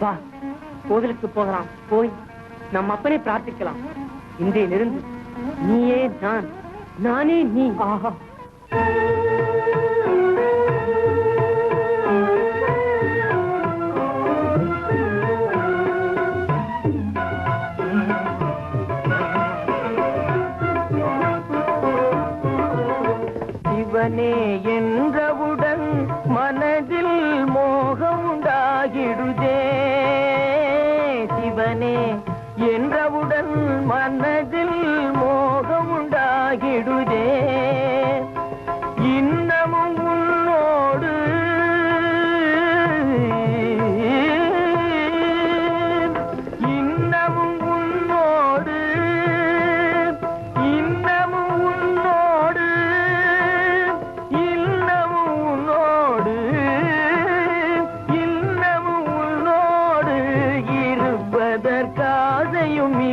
வா. கோவிலுக்கு போகலாம். போய் நம் அப்பனை பிரார்த்திக்கலாம். இன்றையிலிருந்து நீயே நான். நானே நீ. ஆஹா. சிவனே என்றவுடன் மனதில் மோகம் உண்டாகிடுதே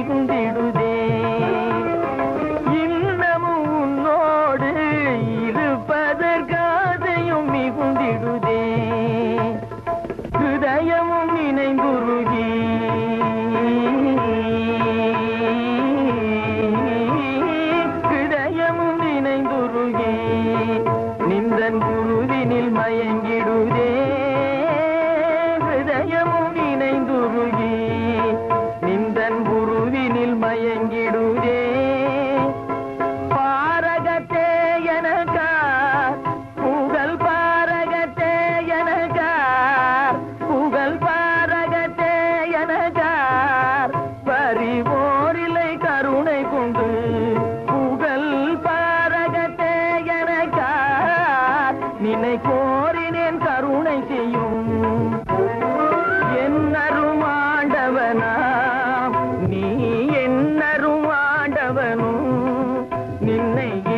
ಗುಂಡು 那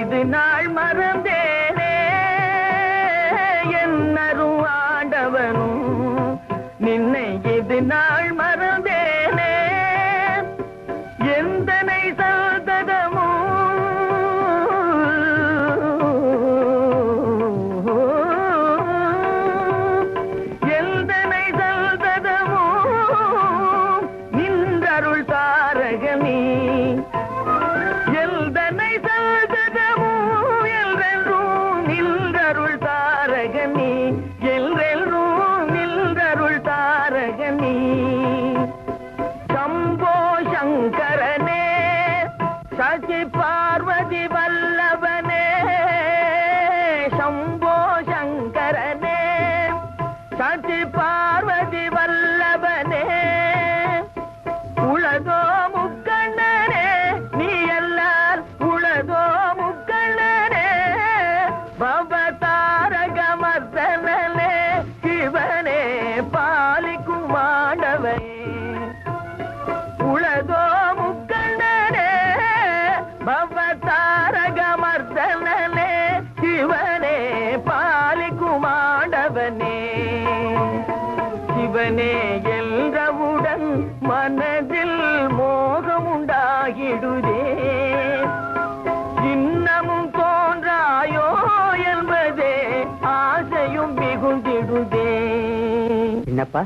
பாடி மனதில் மோகம் உண்டாகிடுதே இன்னமும் தோன்றாயோ என்பதே ஆசையும் மிகுந்திடுதே. என்னப்பா?